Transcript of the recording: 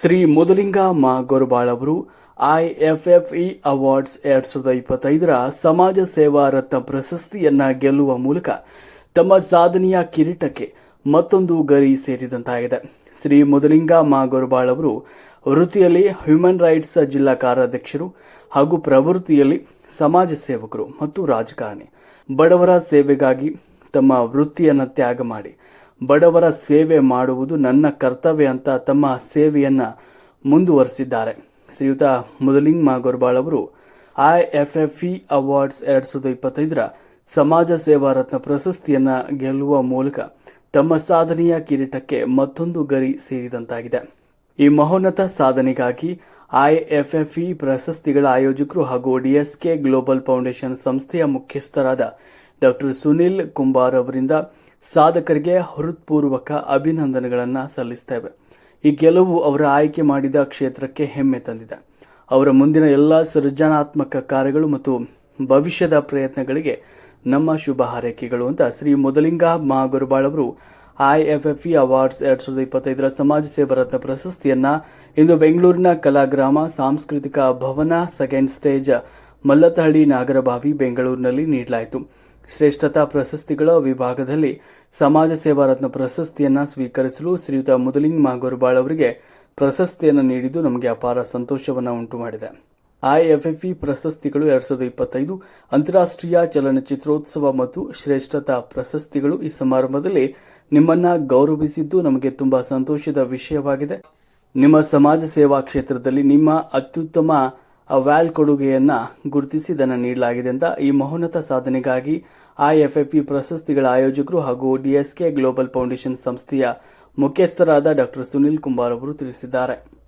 ಶ್ರೀ ಮುದಲಿಂಗ ಮಾ ಗೊರಬಾಳ್ ಅವರು ಐಎಫ್ಎಫ್ಇ ಅವಾರ್ಡ್ಸ್ ಎರಡ್ ಸಾವಿರದ ಇಪ್ಪತ್ತೈದರ ಸಮಾಜ ಸೇವಾ ರತ್ನ ಪ್ರಶಸ್ತಿಯನ್ನ ಗೆಲ್ಲುವ ಮೂಲಕ ತಮ್ಮ ಸಾಧನೆಯ ಕಿರೀಟಕ್ಕೆ ಮತ್ತೊಂದು ಗರಿ ಸೇರಿದಂತಾಗಿದೆ. ಶ್ರೀ ಮುದಲಿಂಗ ಮಾ ಗೊರಬಾಳ್ ಅವರು ವೃತ್ತಿಯಲ್ಲಿ ಹ್ಯೂಮನ್ ರೈಟ್ಸ್ ಜಿಲ್ಲಾ ಕಾರ್ಯಾಧ್ಯಕ್ಷರು ಹಾಗೂ ಪ್ರವೃತ್ತಿಯಲ್ಲಿ ಸಮಾಜ ಸೇವಕರು ಮತ್ತು ರಾಜಕಾರಣಿ. ಬಡವರ ಸೇವೆಗಾಗಿ ತಮ್ಮ ವೃತ್ತಿಯನ್ನು ತ್ಯಾಗ ಮಾಡಿ ಬಡವರ ಸೇವೆ ಮಾಡುವುದು ನನ್ನ ಕರ್ತವ್ಯ ಅಂತ ತಮ್ಮ ಸೇವೆಯನ್ನ ಮುಂದುವರೆಸಿದ್ದಾರೆ. ಶ್ರೀಯುತ ಮುದಲಿಂಗ್ ಮಾಗೋರ್ಬಾಳ್ ಅವರು ಇ ಅವಾರ್ಡ್ಸ್ ಎರಡ್ ಸಾವಿರದ ಇಪ್ಪತ್ತೈದರ ಸಮಾಜ ಸೇವಾ ರತ್ನ ಪ್ರಶಸ್ತಿಯನ್ನ ಗೆಲ್ಲುವ ಮೂಲಕ ತಮ್ಮ ಸಾಧನೆಯ ಕಿರೀಟಕ್ಕೆ ಮತ್ತೊಂದು ಗರಿ ಸೇರಿದಂತಾಗಿದೆ. ಈ ಮಹೋನ್ನತ ಸಾಧನೆಗಾಗಿ ಐಎಫ್ಎಫ್ಇ ಪ್ರಶಸ್ತಿಗಳ ಆಯೋಜಕರು ಹಾಗೂ ಡಿಎಸ್ಕೆ ಗ್ಲೋಬಲ್ ಫೌಂಡೇಶನ್ ಸಂಸ್ಥೆಯ ಮುಖ್ಯಸ್ಥರಾದ ಡಾಕ್ಟರ್ ಸುನಿಲ್ ಕುಂಬಾರ್ ಅವರಿಂದ ಸಾಧಕರಿಗೆ ಹೃತ್ಪೂರ್ವಕ ಅಭಿನಂದನೆಗಳನ್ನು ಸಲ್ಲಿಸ್ತೇವೆ. ಈ ಗೆಲುವು ಅವರ ಆಯ್ಕೆ ಮಾಡಿದ ಕ್ಷೇತ್ರಕ್ಕೆ ಹೆಮ್ಮೆ ತಂದಿದೆ. ಅವರ ಮುಂದಿನ ಎಲ್ಲ ಸೃಜನಾತ್ಮಕ ಕಾರ್ಯಗಳು ಮತ್ತು ಭವಿಷ್ಯದ ಪ್ರಯತ್ನಗಳಿಗೆ ನಮ್ಮ ಶುಭ ಹಾರೈಕೆಗಳು ಅಂತ ಶ್ರೀ ಮೊದಲಿಂಗ ಮಾ ಗುರುಬಾಳ್ ಅವರು ಐಎಫ್ಎಫ್ಇ ಅವಾರ್ಡ್ಸ್ ಎರಡ್ ಸಾವಿರದ ಇಪ್ಪತ್ತೈದರ ಸಮಾಜ ಸೇವಾ ರತ್ನ ಪ್ರಶಸ್ತಿಯನ್ನ ಇಂದು ಬೆಂಗಳೂರಿನ ಕಲಾಗ್ರಾಮ ಸಾಂಸ್ಕೃತಿಕ ಭವನ ಸೆಕೆಂಡ್ ಸ್ಟೇಜ್ ಮಲ್ಲತಹಳ್ಳಿ ನಾಗರಬಾವಿ ಬೆಂಗಳೂರಿನಲ್ಲಿ ನೀಡಲಾಯಿತು. ಶ್ರೇಷ್ಠತಾ ಪ್ರಶಸ್ತಿಗಳ ವಿಭಾಗದಲ್ಲಿ ಸಮಾಜ ಸೇವಾ ರತ್ನ ಪ್ರಶಸ್ತಿಯನ್ನು ಸ್ವೀಕರಿಸಲು ಶ್ರೀಯುತ ಮುದಲಿಂಗ್ ಮಾಗೋರ್ಬಾಳ್ ಅವರಿಗೆ ಪ್ರಶಸ್ತಿಯನ್ನು ನೀಡಿದ್ದು ನಮಗೆ ಅಪಾರ ಸಂತೋಷವನ್ನು ಉಂಟು ಮಾಡಿದೆ ಐಎಫ್ಎಫ್ಇ ಪ್ರಶಸ್ತಿಗಳು ಎರಡ್ ಸಾವಿರದ ಇಪ್ಪತ್ತೈದು, ಅಂತಾರಾಷ್ಟ್ರೀಯ ಚಲನಚಿತ್ರೋತ್ಸವ ಮತ್ತು ಶ್ರೇಷ್ಠತಾ ಪ್ರಶಸ್ತಿಗಳು ಈ ಸಮಾರಂಭದಲ್ಲಿ ನಿಮ್ಮನ್ನ ಗೌರವಿಸಿದ್ದು ನಮಗೆ ತುಂಬಾ ಸಂತೋಷದ ವಿಷಯವಾಗಿದೆ. ನಿಮ್ಮ ಸಮಾಜ ಸೇವಾ ಕ್ಷೇತ್ರದಲ್ಲಿ ನಿಮ್ಮ ಅತ್ಯುತ್ತಮ ವ್ಯಾಲ್ ಕೊಡುಗೆಯನ್ನು ಗುರುತಿಸಿ ಇದನ್ನು ನೀಡಲಾಗಿದೆ ಅಂತ ಈ ಮಹೋನ್ನತ ಸಾಧನೆಗಾಗಿ ಐಎಫ್ಎಫ್ಇ ಪ್ರಶಸ್ತಿಗಳ ಆಯೋಜಕರು ಹಾಗೂ ಡಿಎಸ್ಕೆ ಗ್ಲೋಬಲ್ ಫೌಂಡೇಶನ್ ಸಂಸ್ಥೆಯ ಮುಖ್ಯಸ್ಥರಾದ ಡಾಕ್ಟರ್ ಸುನಿಲ್ ಕುಮಾರ್ ಅವರು ತಿಳಿಸಿದ್ದಾರೆ.